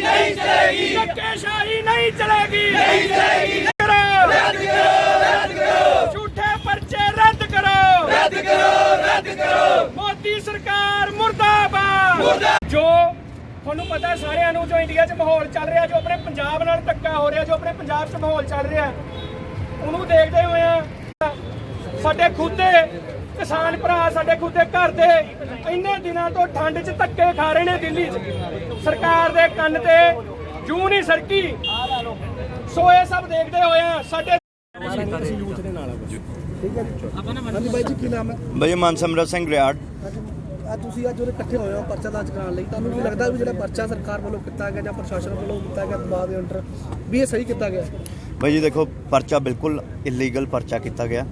ਚਲੇਗੀ। ਧੱਕੇਸ਼ਾਹੀ ਨਹੀਂ ਚਲੇਗੀ। ਨਹੀਂ ਚਲੇਗੀ। ਰੱਦ ਕਰੋ। ਰੱਦ ਕਰੋ ਝੂਠੇ ਪਰਚੇ ਰੱਦ ਕਰੋ। ਰੱਦ ਕਰੋ ਰੱਦ ਕਰੋ। ਮੋਦੀ ਸਰਕਾਰ ਮੁਰਦਾਬਾਦ। ਜੋ ਤੁਹਾਨੂੰ ਪਤਾ ਸਾਰਿਆਂ ਨੂੰ ਜੋ ਇੰਡੀਆ 'ਚ ਮਾਹੌਲ ਚੱਲ ਰਿਹਾ ਜੋ ਆਪਣੇ ਪੰਜਾਬ ਨਾਲ ਧੱਕਾ ਹੋ ਰਿਹਾ ਜੋ ਆਪਣੇ ਪੰਜਾਬ 'ਚ ਮਾਹੌਲ ਚੱਲ ਰਿਹਾ ਉਹਨੂੰ ਦੇਖਦੇ ਹੋਏ ਆ ਸਾਡੇ ਖੁਦ ਦੇ ਕਿਸਾਨ ਭਰਾ ਸਾਡੇ ਖੁਦ ਦੇ ਘਰ ਦੇ ਇੰਨੇ ਦਿਨਾਂ ਤੋਂ ਠੰਡ 'ਚ ਧੱਕੇ ਖਾ ਰਹੇ ਨੇ ਦਿੱਲੀ 'ਚ। ਸਰਕਾਰ ਦੇ ਕੰਨ ਤੇ ਜੂ ਨਹੀਂ ਸਰਕੀ। ਸੋ ਇਹ ਸਭ ਦੇਖਦੇ ਹੋਏ ਆ ਸਾਡੇ ਹਾਂਜੀ ਬਾਈ ਜੀ ਕੀ ਨਾਮ ਹੈ ਬਈ ਮਨਸਮਰਤ ਸਿੰਘ ਰਿਆੜ। ਅੱਜ ਤੁਸੀਂ ਅੱਜ ਉਹਦੇ ਇਕੱਠੇ ਹੋਏ ਹੋ ਪਰਚਾ ਦਰਜ ਕਰਾਉਣ ਲਈ। ਤੁਹਾਨੂੰ ਕੀ ਲੱਗਦਾ ਵੀ ਜਿਹੜਾ ਪਰਚਾ ਸਰਕਾਰ ਵੱਲੋਂ ਕੀਤਾ ਗਿਆ ਜਾਂ ਪ੍ਰਸ਼ਾਸਨ ਵੱਲੋਂ ਕੀਤਾ ਗਿਆ ਦਬਾਅ ਦੇ ਅੰਡਰ ਵੀ ਇਹ ਸਹੀ ਕੀਤਾ ਗਿਆ? ਬਈ ਜੀ ਦੇਖੋ ਪਰਚਾ ਬਿਲਕੁਲ ਇਲੀਗਲ ਪਰਚਾ ਕੀਤਾ ਗਿਆ।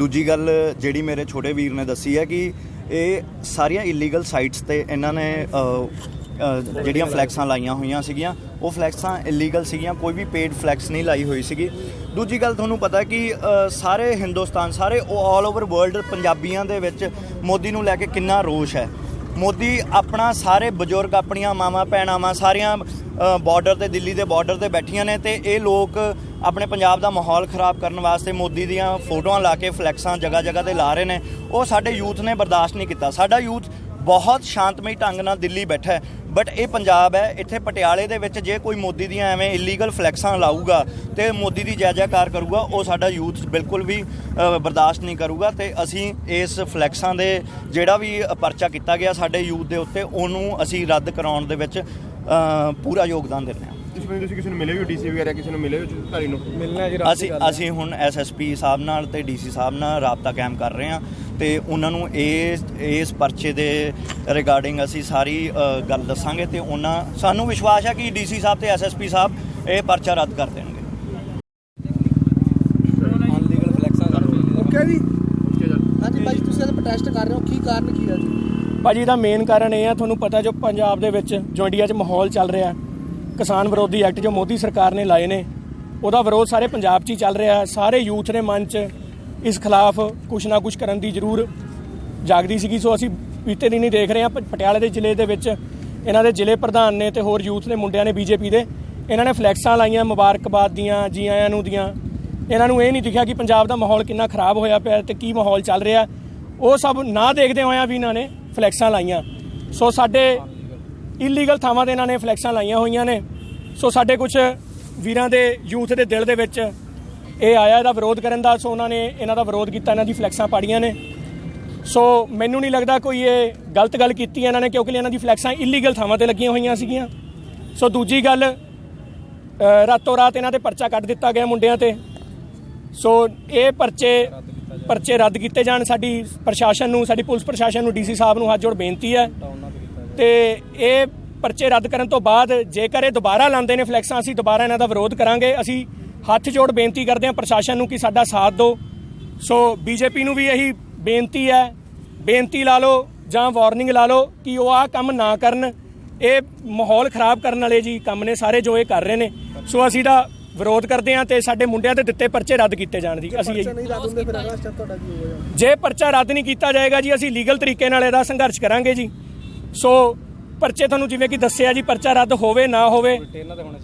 ਦੂਜੀ ਗੱਲ ਜਿਹੜੀ ਮੇਰੇ ਛੋਟੇ ਵੀਰ ਨੇ ਦੱਸੀ ਹੈ ਕਿ ਇਹ ਸਾਰੀਆਂ ਇਲੀਗਲ ਸਾਈਟਸ ਤੇ ਇਹਨਾਂ ਨੇ ਜਿਹੜੀਆਂ ਫਲੈਕਸਾਂ ਲਾਈਆਂ ਹੋਈਆਂ ਸੀਗੀਆਂ, ਉਹ ਫਲੈਕਸਾਂ ਇਲੀਗਲ ਸੀਗੀਆਂ, ਕੋਈ ਵੀ ਪੇਡ ਫਲੈਕਸ ਨਹੀਂ ਲਾਈ ਹੋਈ ਸੀਗੀ। ਦੂਜੀ ਗੱਲ ਤੁਹਾਨੂੰ ਪਤਾ ਕਿ ਸਾਰੇ ਹਿੰਦੁਸਤਾਨ, ਸਾਰੇ ਆਲ ਓਵਰ ਵਰਲਡ ਪੰਜਾਬੀਆਂ ਦੇ ਵਿੱਚ ਮੋਦੀ ਨੂੰ ਲੈ ਕੇ ਕਿੰਨਾ ਰੋਸ਼ ਹੈ। ਮੋਦੀ ਆਪਣਾ ਸਾਰੇ ਬਜ਼ੁਰਗ, ਆਪਣੀਆਂ ਮਾਵਾਂ ਭੈਣਾਂ ਸਾਰੀਆਂ ਬਾਰਡਰ ਤੇ, ਦਿੱਲੀ ਦੇ ਬਾਰਡਰ ਤੇ ਬੈਠੀਆਂ ਨੇ ਤੇ ਇਹ ਲੋਕ ਆਪਣੇ ਪੰਜਾਬ ਦਾ ਮਾਹੌਲ ਖਰਾਬ ਕਰਨ ਵਾਸਤੇ ਮੋਦੀ ਦੀਆਂ ਫੋਟੋਆਂ ਲਾ ਕੇ ਫਲੈਕਸਾਂ ਜਗ੍ਹਾ ਜਗ੍ਹਾ ਤੇ ਲਾ ਰਹੇ ਨੇ। ਉਹ ਸਾਡੇ ਯੂਥ ਨੇ ਬਰਦਾਸ਼ਤ ਨਹੀਂ ਕੀਤਾ। ਸਾਡਾ ਯੂਥ ਬਹੁਤ ਸ਼ਾਂਤਮਈ ਢੰਗ ਨਾਲ ਦਿੱਲੀ ਬੈਠਾ ਹੈ। ਬਟ ਇਹ ਪੰਜਾਬ ਹੈ, ਇੱਥੇ ਪਟਿਆਲੇ ਦੇ ਵਿੱਚ ਜੇ ਕੋਈ ਮੋਦੀ ਦੀਆਂ ਐਵੇਂ ਇਲੀਗਲ ਫਲੈਕਸਾਂ ਲਾਊਗਾ ਤੇ ਮੋਦੀ ਦੀ ਜੈ ਜੈਕਾਰ ਕਰੂਗਾ, ਉਹ ਸਾਡਾ ਯੂਥ ਬਿਲਕੁਲ ਵੀ ਬਰਦਾਸ਼ਤ ਨਹੀਂ ਕਰੂਗਾ ਤੇ ਅਸੀਂ ਇਸ ਫਲੈਕਸਾਂ ਦੇ ਜਿਹੜਾ ਵੀ ਪਰਚਾ ਕੀਤਾ ਗਿਆ ਸਾਡੇ ਯੂਥ ਦੇ ਉੱਤੇ, ਉਹਨੂੰ ਅਸੀਂ ਰੱਦ ਕਰਾਉਣ ਦੇ ਵਿੱਚ ਅ, ਪੂਰਾ ਯੋਗਦਾਨ ਦਿੰਦੇ ਹਾਂ। ਇਸ ਵੇਲੇ ਤੁਸੀਂ ਕਿਸੇ ਨੂੰ ਮਿਲੇ ਹੋ ਡੀਸੀ ਵਗੈਰਾ ਕਿਸੇ ਨੂੰ ਮਿਲੇ ਹੋ ਧਾਰੀ ਨੂੰ? ਅਸੀਂ ਅਸੀਂ ਹੁਣ ਐਸਐਸਪੀ ਸਾਹਿਬ ਨਾਲ ਤੇ ਡੀਸੀ ਸਾਹਿਬ ਨਾਲ ਰਾਬਤਾ ਕਾਇਮ ਕਰ ਰਹੇ ਹਾਂ ਤੇ ਉਹਨਾਂ ਨੂੰ ਇਸ ਇਸ ਪਰਚੇ ਦੇ ਰਿਗਾਰਡਿੰਗ ਅਸੀਂ ਸਾਰੀ ਅ, ਗੱਲ ਦੱਸਾਂਗੇ ਤੇ ਉਹਨਾਂ ਸਾਨੂੰ ਵਿਸ਼ਵਾਸ ਹੈ ਕਿ ਡੀਸੀ ਸਾਹਿਬ ਤੇ ਐਸਐਸਪੀ ਸਾਹਿਬ ਇਹ ਪਰਚਾ ਰੱਦ ਕਰ ਦੇਣਗੇ। ਓਕੇ ਜੀ। ਹਾਂਜੀ ਜੀ ਤੁਸੀਂ ਅੱਜ ਪ੍ਰੋਟੈਸਟ ਕਰ ਰਹੇ ਹੋ। ਕੀ ਕਾਰਨ ਕੀ ਹੈ ਜੀ ਭਾਜੀ ਦਾ ਮੇਨ ਕਾਰਨ ਇਹ ਆ, ਤੁਹਾਨੂੰ ਪਤਾ ਜੋ ਪੰਜਾਬ ਦੇ ਵਿੱਚ, ਜੋ ਇੰਡੀਆ 'ਚ ਮਾਹੌਲ ਚੱਲ ਰਿਹਾ ਕਿਸਾਨ ਵਿਰੋਧੀ ਐਕਟ ਜੋ ਮੋਦੀ ਸਰਕਾਰ ਨੇ ਲਾਏ ਨੇ, ਉਹਦਾ ਵਿਰੋਧ ਸਾਰੇ ਪੰਜਾਬ 'ਚ ਹੀ ਚੱਲ ਰਿਹਾ ਸਾਰੇ ਯੂਥ ਦੇ ਮਨ 'ਚ ਇਸ ਖਿਲਾਫ ਕੁਛ ਨਾ ਕੁਛ ਕਰਨ ਦੀ ਜ਼ਰੂਰ ਜਾਗਦੀ ਸੀਗੀ। ਸੋ ਅਸੀਂ ਬੀਤੇ ਦਿਨ ਹੀ ਦੇਖ ਰਹੇ ਹਾਂ ਪਟਿਆਲੇ ਦੇ ਜ਼ਿਲ੍ਹੇ ਦੇ ਵਿੱਚ ਇਹਨਾਂ ਦੇ ਜ਼ਿਲ੍ਹੇ ਪ੍ਰਧਾਨ ਨੇ ਤੇ ਹੋਰ ਯੂਥ ਦੇ ਮੁੰਡਿਆਂ ਨੇ ਬੀਜੇਪੀ ਦੇ, ਇਹਨਾਂ ਨੇ ਫਲੈਕਸਾਂ ਲਾਈਆਂ ਮੁਬਾਰਕਬਾਦ ਦੀਆਂ, ਜੀ ਆਇਆਂ ਨੂੰ ਦੀਆਂ। ਇਹਨਾਂ ਨੂੰ ਇਹ ਨਹੀਂ ਦਿਖਿਆ ਕਿ ਪੰਜਾਬ ਦਾ ਮਾਹੌਲ ਕਿੰਨਾ ਖਰਾਬ ਹੋਇਆ ਪਿਆ ਤੇ ਕੀ ਮਾਹੌਲ ਚੱਲ ਰਿਹਾ। ਉਹ ਸਭ ਨਾ ਦੇਖਦੇ ਹੋਇਆਂ ਵੀ ਇਹਨਾਂ ਨੇ ਫਲੈਕਸਾਂ ਲਾਈਆਂ। ਸੋ ਸਾਡੇ ਇਲੀਗਲ ਥਾਵਾਂ ਤੇ ਇਹਨਾਂ ਨੇ ਫਲੈਕਸਾਂ ਲਾਈਆਂ ਹੋਈਆਂ ਨੇ। ਸੋ ਸਾਡੇ ਕੁਝ ਵੀਰਾਂ ਦੇ ਯੂਥ ਦੇ ਦਿਲ ਦੇ ਵਿੱਚ ਇਹ ਆਇਆ, ਇਹਦਾ ਵਿਰੋਧ ਕਰਨ ਦਾ। ਸੋ ਉਹਨਾਂ ਨੇ ਇਹਨਾਂ ਦਾ ਵਿਰੋਧ ਕੀਤਾ, ਇਹਨਾਂ ਦੀ ਫਲੈਕਸਾਂ ਪਾੜੀਆਂ ਨੇ। ਸੋ ਮੈਨੂੰ ਨਹੀਂ ਲੱਗਦਾ ਕੋਈ ਇਹ ਗਲਤ ਗੱਲ ਕੀਤੀ ਇਹਨਾਂ ਨੇ, ਕਿਉਂਕਿ ਇਹਨਾਂ ਦੀ ਫਲੈਕਸਾਂ ਇਲੀਗਲ ਥਾਵਾਂ ਤੇ ਲੱਗੀਆਂ ਹੋਈਆਂ ਸੀਗੀਆਂ। ਸੋ ਦੂਜੀ ਗੱਲ ਰਾਤੋਂ ਰਾਤ ਇਹਨਾਂ ਤੇ ਪਰਚਾ ਕੱਢ ਦਿੱਤਾ ਗਿਆ ਮੁੰਡਿਆਂ ਤੇ। ਸੋ ਇਹ ਪਰਚੇ ਪਰਚੇ ਰੱਦ ਕੀਤੇ ਜਾਣ, ਸਾਡੀ ਪ੍ਰਸ਼ਾਸਨ ਨੂੰ, ਸਾਡੀ ਪੁਲਿਸ ਪ੍ਰਸ਼ਾਸਨ ਨੂੰ, ਡੀਸੀ ਸਾਹਿਬ ਨੂੰ ਹੱਥ ਜੋੜ ਬੇਨਤੀ ਹੈ। ਤੇ ਇਹ ਪਰਚੇ ਰੱਦ ਕਰਨ ਤੋਂ ਬਾਅਦ ਜੇਕਰ ਇਹ ਦੁਬਾਰਾ ਲਾਉਂਦੇ ਨੇ ਫਲੈਕਸਾਂ, ਅਸੀਂ ਦੁਬਾਰਾ ਇਹਨਾਂ ਦਾ ਵਿਰੋਧ ਕਰਾਂਗੇ। ਅਸੀਂ ਹੱਥ ਜੋੜ ਬੇਨਤੀ ਕਰਦੇ ਹਾਂ, ਪ੍ਰਸ਼ਾਸਨ ਨੂੰ ਕਿ ਸਾਡਾ ਸਾਥ ਦਿਓ। ਸੋ ਬੀਜੇਪੀ ਨੂੰ ਵੀ ਇਹੀ ਬੇਨਤੀ ਹੈ। ਬੇਨਤੀ ਲਾ ਲਓ ਜਾਂ ਵਾਰਨਿੰਗ ਲਾ ਲਓ ਕਿ ਉਹ ਆਹ ਕੰਮ ਨਾ ਕਰਨ। ਇਹ ਮਾਹੌਲ ਖਰਾਬ ਕਰਨ ਵਾਲੇ ਜੀ ਕੰਮ ਨੇ, ਸਾਰੇ ਜੋ ਇਹ ਕਰ ਰਹੇ ਨੇ। ਸੋ ਅਸੀਂ ਦਾ ਵਿਰੋਧ ਕਰਦੇ ਹਾਂ ਤੇ ਸਾਡੇ ਮੁੰਡਿਆਂ ਤੇ ਦਿੱਤੇ ਪਰਚੇ ਰੱਦ ਕੀਤੇ ਜਾਣ ਦੀ ਅਸੀਂ ਪਰਚਾ ਇਹੀ ਨਹੀਂ ਰੱਦ ਹੁੰਦੇ ਫਿਰ ਅਗਲਾ ਸਟੈਪ ਤੁਹਾਡਾ ਕੀ ਹੋਏਗਾ? ਜੇ ਪਰਚਾ ਰੱਦ ਨਹੀਂ ਕੀਤਾ ਜਾਏਗਾ ਜੀ ਅਸੀਂ ਲੀਗਲ ਤਰੀਕੇ ਨਾਲ ਇਹਦਾ ਸੰਘਰਸ਼ ਕਰਾਂਗੇ ਜੀ। ਸੋ ਪਰਚੇ ਤੁਹਾਨੂੰ ਜਿਵੇਂ ਕਿ ਦੱਸਿਆ ਜੀ ਪਰਚਾ ਰੱਦ ਹੋਵੇ ਨਾ ਹੋਵੇ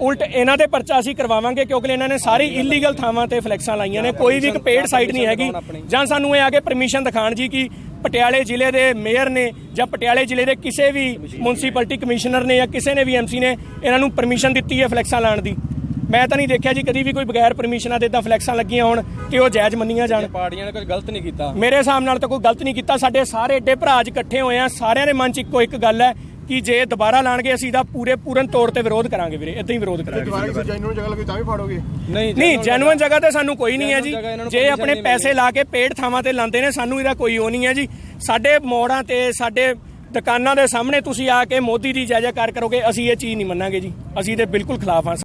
ਉਲਟ ਇਹਨਾਂ ਦੇ ਪਰਚਾ ਅਸੀਂ ਕਰਵਾਵਾਂਗੇ ਕਿਉਂਕਿ ਇਹਨਾਂ ਨੇ ਸਾਰੀ ਇਲੀਗਲ ਥਾਵਾਂ ਤੇ ਫਲੈਕਸਾਂ ਲਾਈਆਂ ਨੇ ਕੋਈ ਵੀ ਇੱਕ ਪੇਡ ਸਾਈਟ ਨਹੀਂ ਹੈਗੀ। ਜਾਂ ਸਾਨੂੰ ਇਹ ਆ ਕੇ ਪਰਮਿਸ਼ਨ ਦਿਖਾਣ ਜੀ ਕਿ ਪਟਿਆਲੇ ਜ਼ਿਲ੍ਹੇ ਦੇ ਮੇਅਰ ਨੇ ਜਾਂ ਪਟਿਆਲੇ ਜ਼ਿਲ੍ਹੇ ਦੇ ਕਿਸੇ ਵੀ ਮਿਊਨਿਸਪੈਲਿਟੀ ਕਮਿਸ਼ਨਰ ਨੇ ਜਾਂ ਕਿਸੇ ਨੇ ਵੀ ਐਮਸੀ ਨੇ ਇਹਨਾਂ ਨੂੰ ਪਰਮਿਸ਼ਨ ਦਿੱਤੀ ਹੈ ਫਲੈਕਸਾਂ ਲਾਉਣ ਦੀ। ਮੈਂ ਤਾਂ ਨਹੀਂ ਦੇਖਿਆ ਜੀ ਕਦੀ ਵੀ ਕੋਈ ਬਗੈਰ ਪਰਮਿਸ਼ਨਾਂ ਦੇ ਇਦਾਂ ਫਲੈਕਸਾਂ ਲੱਗੀਆਂ ਹੋਣ ਕਿ ਉਹ ਜਾਇਜ਼ ਮੰਨੀਆਂ ਜਾਣ। ਪਾਰਟੀਆਂ ਨੇ ਕੁਝ ਗਲਤ ਨਹੀਂ ਕੀਤਾ। ਮੇਰੇ ਹਿਸਾਬ ਨਾਲ ਤਾਂ ਕੋਈ ਗਲਤ ਨਹੀਂ ਕੀਤਾ। ਸਾਡੇ ਸਾਰੇ ਏਡੇ ਭਰਾ ਅੱਜ ਇਕੱਠੇ ਹੋਏ ਆ। ਸਾਰਿਆਂ ਦੇ ਮਨ 'ਚ ਇੱਕੋ ਇੱਕ ਗੱਲ ਹੈ ਕਿ ਜੇ ਦੁਬਾਰਾ ਲਾਣਗੇ ਅਸੀਂ ਦਾ ਪੂਰੇ ਪੂਰਨ ਤੌਰ ਤੇ ਵਿਰੋਧ ਕਰਾਂਗੇ ਵੀਰੇ। ਇਦਾਂ ਹੀ ਵਿਰੋਧ ਕਰਾਂਗੇ। ਦੁਬਾਰਾ ਕਿਸੇ ਜੈਨੂਨ ਜਗ੍ਹਾ ਲੱਗੀ ਤਾਂ ਵੀ ਫਾੜੋਗੇ? ਨਹੀਂ ਨਹੀਂ ਜੈਨੂਇਨ ਜਗ੍ਹਾ ਤੇ ਸਾਨੂੰ ਕੋਈ ਨਹੀਂ ਹੈ ਜੀ। ਜੇ ਆਪਣੇ ਪੈਸੇ ਲਾ ਕੇ ਪੇਡ ਥਾਵਾਂ ਤੇ ਲਾਉਂਦੇ ਨੇ ਸਾਨੂੰ ਇਹਦਾ ਕੋਈ ਉਹ ਨਹੀਂ ਹੈ ਜੀ। ਸਾਡੇ ਮੋੜਾਂ ਤੇ ਸਾਡੇ ਦੁਕਾਨਾਂ ਦੇ ਸਾਹਮਣੇ ਤੁਸੀਂ ਆ ਕੇ ਮੋਦੀ ਦੀ ਜੈ ਜੈਕਾਰ ਕਰੋਗੇ ਅਸੀਂ ਇਹ ਚੀਜ਼ ਨਹੀਂ ਮੰਨਾਂਗੇ ਜੀ। ਅਸੀਂ ਤੇ ਬਿਲਕੁਲ ਖਿਲਾਫ ਹਾਂ।